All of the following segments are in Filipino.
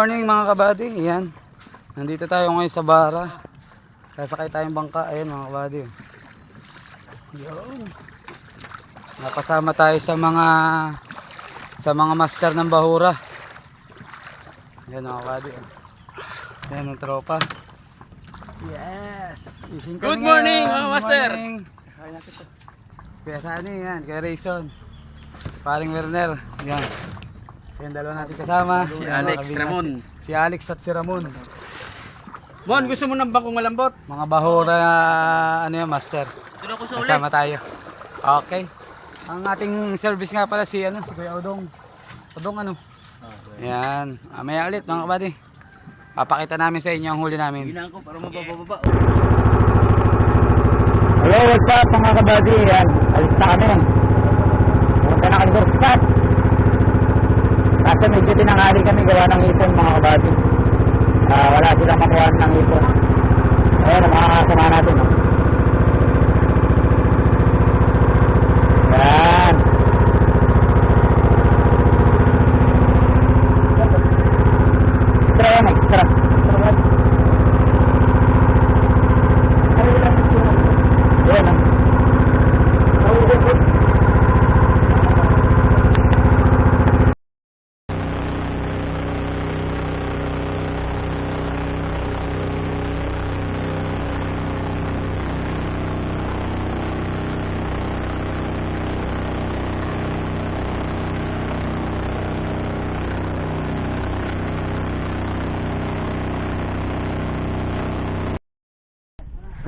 Good morning mga kabady. Yan. Nandito tayo ngayon sa bara. Sasakay tayong bangka. Ayan mga kabady. Yun. Nakasama tayo sa mga sa mga master ng bahura. Yan mga kabady. Yan ang tropa. Yes. Good morning, mga master. Kaya saan yan? Kaya Rayson. Paring Werner. Yan. Yan dalawa natin kasama. Si Alex. Ramon. Si Alex at si Ramon. Mon, gusto mo ng bangkong malambot? Mga bahura, ano yan, master. Doon ako sa uli. Kasama tayo. Okay. Ang ating service nga pala si, ano, si Kuya Udong. Udong ano? Yan. Mamaya ulit mga kabady. Papakita namin sa inyo ang huli namin. Hinaan ko para mabababa. Hello, what's up mga kabady? Yan, alis na kami. Punta na kami sa spot. Kaso medyo tinanghali kami gawa ng ipon mga kabady. Ah, wala silang makuha ng ipon. Ayun, ang mga kasama natin. No? Yan. Extra yan, extra. Yan, ah.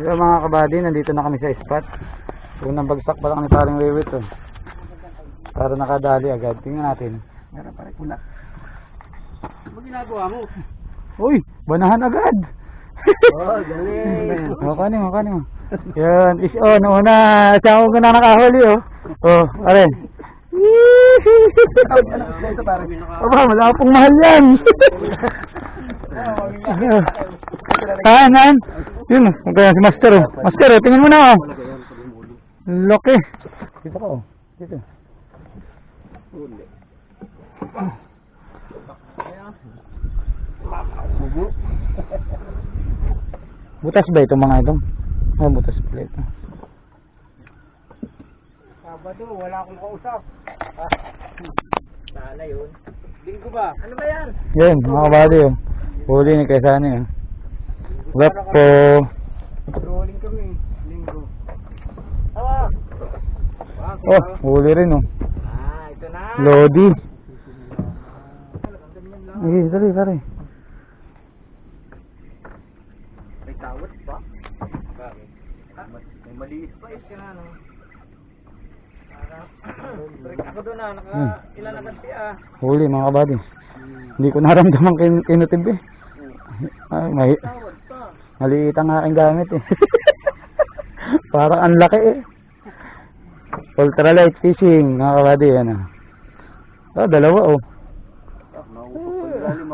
Hello mga kabady, nandito na kami sa spot. Unang bagsak pa lang ni paring Wiwit oh. Para nakadali agad. Tingnan natin. Meron pa rin pula. Ano ginagawa mo? Uy, banahan agad. Oh, galing. Makanin mo, makanin mo. Yan, is on. Una, siya ko na nakahuli oh. Oh. Ito parang Aba, wala pong mahal yan. Kanan. Yun, ang kaya si Master oh. Master oh, tingin mo na oh. Laki. Dito ka oh. Dito. Butas ba itong mga ito? Oh, butas pala ito. Sabado, wala akong kausap. Sana yun. Linggo ba? Ano ba yan? Yan, mga kabady oh. Huli ni Kaisani oh. Wepo. Rolling kami. Linggo. Tawa! Oh, huli rin oh. Ah, ito na. Lodi. Ay, dali, dali. May tawad pa? Bakit? May maliit pa eh. Sina ano? Ako doon ah. Naka Hmm. ilan agad siya. Huli mga kabady. Hindi ko naramdaman kin kinutib eh. Ay, may, Tawad. Maliit ang aking gamit eh. Parang ang laki eh. Ultralight fishing mga kabady. Ano. Oh, dalawa oh.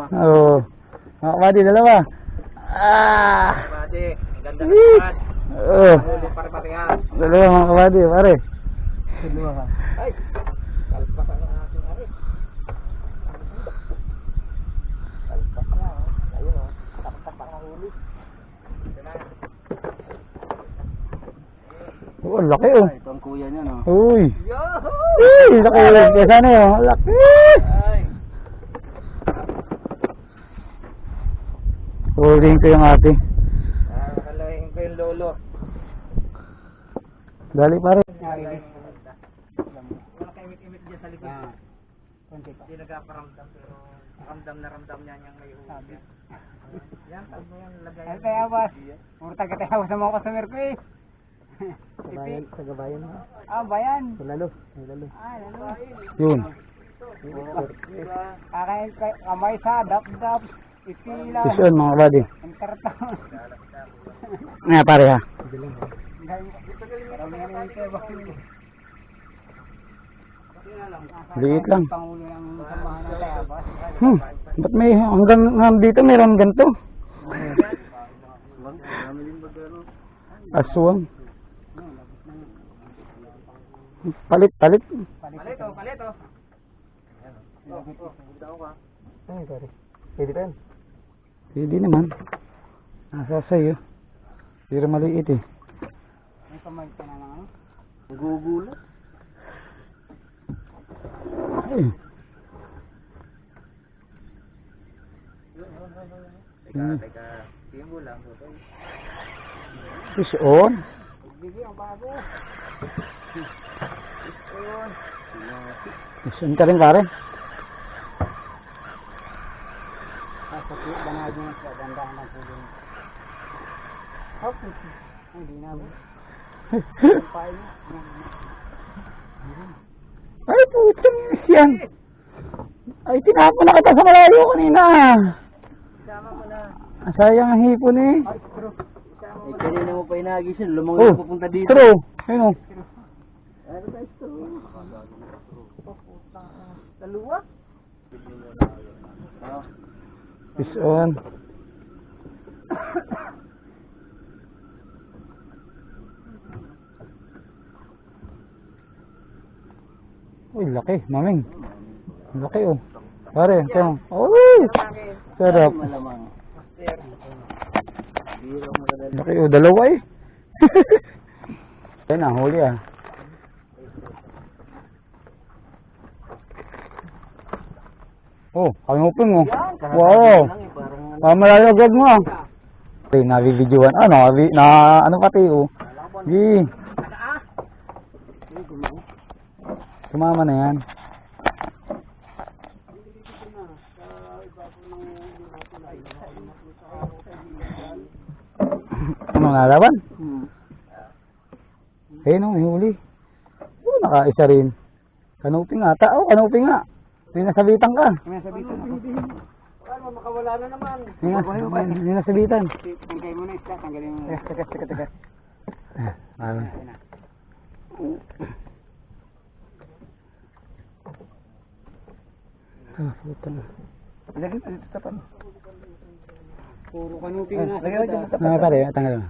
Ah. Oo. Mga kabady, dalawa. Ah! Pati, ang ganda ng. Oh, pare-parehas. dalawa mga kabady, pare. Ay! Kalpas ang ating ari. Kalpas na oh. Ayun oh. Taktak ang huli. Ito na. Oh, ang laki oh. Ito ang kuya niya no. Uy! Uy, laki ulit. Kaya sana yun, ang laki. Huliin ko yung ate. Ah, kalahin ko yung lolo. Dali pare. Wala kaimit-imit dyan sa likod. Hindi nagpaparamdam pero ramdam na ramdam niya niyang may uwi. Yan, tag mo yan, lagay. Ay, kaya bas. Puro taga-tayaw sa mga customer ko eh. Gabayan, sa gabayan mo. Ah, bayan. Sa lalo, sa lalo. Ah, ano? Yun. Kakain kay kamay sa dap-dap. Ipila. Fish on mga buddy. Ang tartaw. Nga pare ha. Liit lang. Hmm. Ba't may hanggang hanggang dito meron ganito? Aswang. Palit, palit. Palito, palito. Ay, pare. Pwede yun. Pwede naman. Nasa sa'yo. Pero maliit eh. May kamay ka na lang ano? Gugulat. Ay. Hmm. Teka, simbo lang. Fish on. Bigyan ang bago. On ka rin pare. Sa banahad nyo sa gandahan ng pulo. Okay. Hindi na. Ay, putang yan. Ay, tinapon na kita sa malayo kanina. Sama mo na. Sayang ang hipon eh. Ay, true. Kanina mo pa inagising. Lumang Oh, na pupunta dito. true. Ayun oh. Ano tayo true? Dalawa? Fish on. Uy, laki, maming. Laki oh. Pare, ito. Uy! Sarap. Laki oh, dalawa eh. Ayun na, huli ah. Oh, kanguping oh. Wow. Lang eh, parang ano. Ah, malayo agad mo ah. Okay, nabibidyoan. Ano, na, na, ano pati oh. Gi. Sumama na yan. Ano nalaban? Hmm. Ayun oh, may huli. Oh, nakaisa rin. Kanuping nga. Tao, kanuping nga. May nasabitan ka. May sabitan ako. Ano, makawala na naman. May, nas- may, may nasabitan. Tanggalin mo na isda, tanggalin mo na. Teka, teka, teka, teka. Ah, Ah, puta na. Lagyan mo dito sa pan. Puro kanuping na. lagyan mo dyan sa Ah, pare, tanggal mo.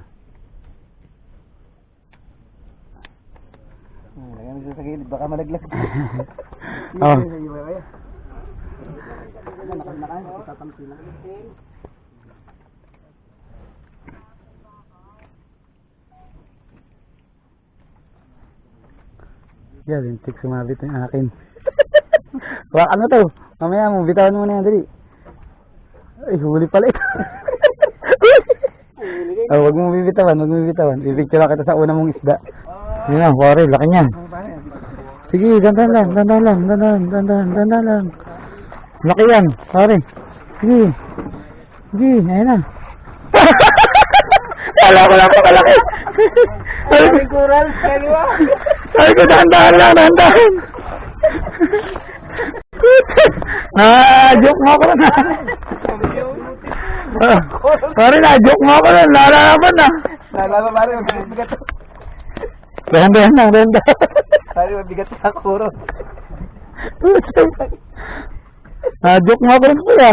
Lagyan mo siya sa gilid, baka malaglag. Oh. Lang. Yan, lintik sumabit yung akin. Wak, ano to? Mamaya mo, bitawan mo na yan, dali. Ay, huli pala ito. oh, wag mo bibitawan, wag mo bibitawan. Pipicture kita sa una mong isda. Yan pare, laki niyan. Sige, dandan lang, dandan lang, dandan, dandan, dandan lang. Laki yan, pare. Sige. Sige, ayun na. Kala ko lang kalaki. Sabi ko, Coral, kaliwa. sabi ko, dahan-dahan lang, dahan-dahan. ah, joke mo ako na. Ah, Pare na, joke mo ako na, lalaban na. Nalala pare, mabigat. Dahan-dahan lang, dahan-dahan. Pare, mabigat sa kuro. Ah, joke mo ako rin kuya.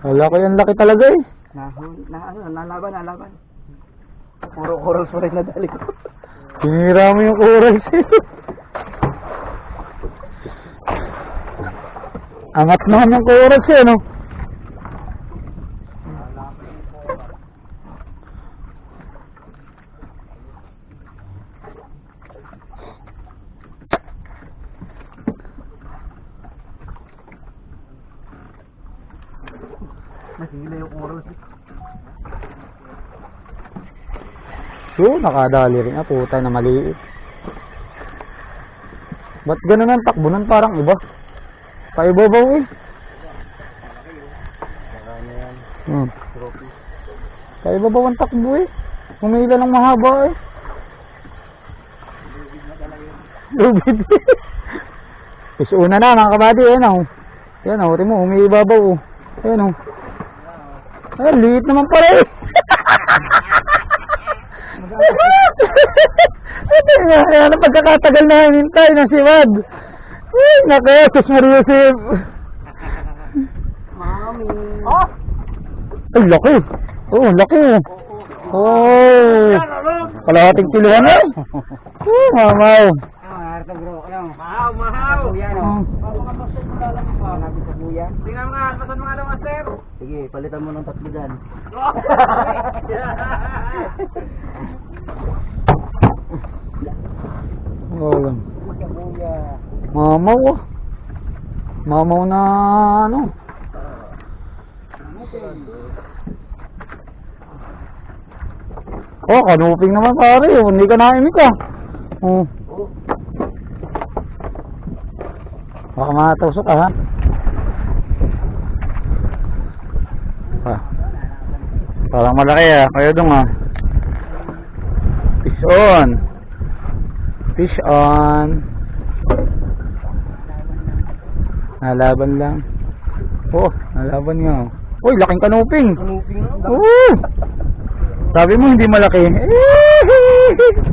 Wala ko yung laki talaga eh. Nahul, na ano, nalaban, nalaban. Puro corals pa rin nadali ko. Tinira mo yung oras eh. Angat naman yung oras eh, no? Nasila yung corals. So, nakadali rin ah, puta na maliit. Ba't ganun ang takbo nun parang iba? Paibabaw eh. Hmm. Paibabaw ang takbo eh. Humila ng mahaba eh. Lubid. Is una na mga kabady eh no. Yan oh, mo, umiibabaw oh. Ayan oh. Ay, liit naman pala eh. Ito nga, ang pagkakatagal na hinintay ng si Mad. Ay, naku, sus Mariusip. Mami. Oh! Ay, laki. Oo, oh, laki. Oh. Kalahating kiluhan na. Oh, mamaw. Ah, ano? Mahaw, mahaw! Mga. Tingnan pasan mo nga daw, master. Sige, palitan mo ng tatlo dyan. Kuya. Mamaw ah. Mamaw na ano. Oh, kanuping naman pare. oh. Hindi ka naimik ah. Oh. Baka matusok ka ha. Ah. Parang malaki ah. Kaya dong ah. Fish on. Fish on. Nalaban lang. Oh, nalaban nga. Uy, laking kanuping. Kanuping. Oo. Sabi mo hindi malaki.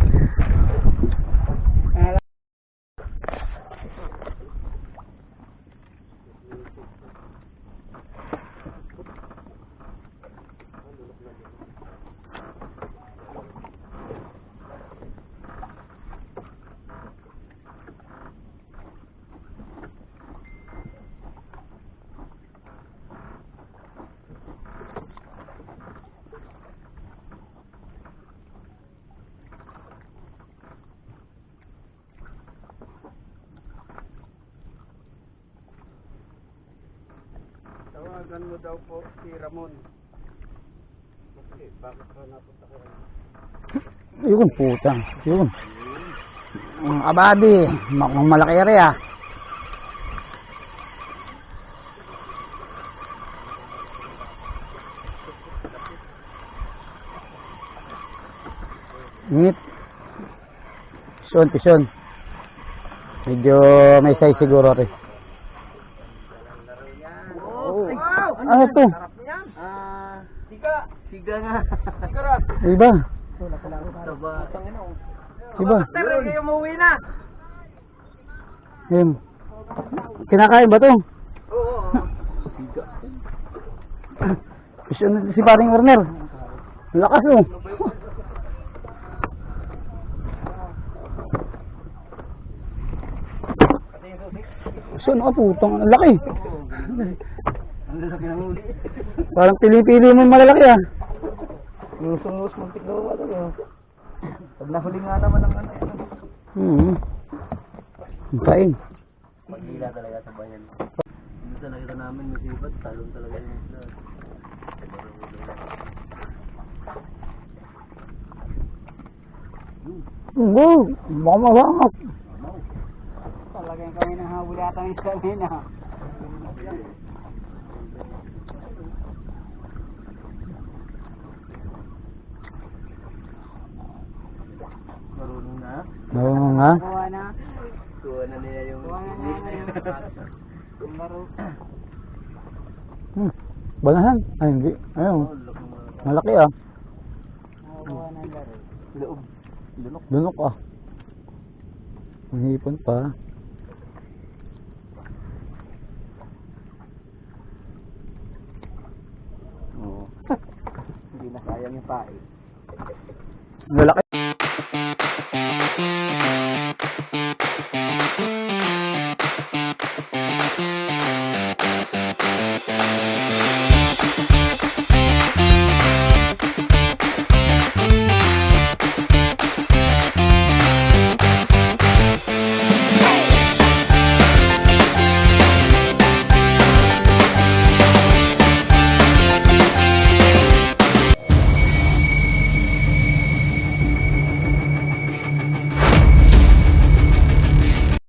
Tawagan mo daw po si Ramon. Okay, bakit ka napunta ko? Yun, puta. Yun. Ang abadi. Mukhang malaki rin ah. Ngit. Pisyon, pisyon. Medyo may size siguro rin. Ano to? Ah, siga. Siga nga. Siga Iba. Taba. Iba. Master, kayo umuwi na. Ayun. Kinakain ba to? Oo. Siga. Si paring Werner. Lakas oh. Pisyon ka putang. Ang laki. Ang lalaki ng. Parang pili-pili mo yung malalaki ah. Lusong-lus mong tiklo ano yun. Pag nahuli nga naman ang ano yun. Hmm. Ang kain. Pagila talaga sa bayan. Hindi sa nakita namin musibat, talon talaga yung isla. Wow. Baka mawangap. Talagang kami nahahuli ata ng isla ngayon ah. Na. Oo nga. Kuha na. Kuha na nila yung... Kuha na nila yung... laro. Hmm. Banahan. Ay hindi. Ayun. Malaki ah. Kuha na laro. Loob. Lunok. Lunok ah. Ang hipon pa. Oo. Hindi na sayang yung pae. Malaki.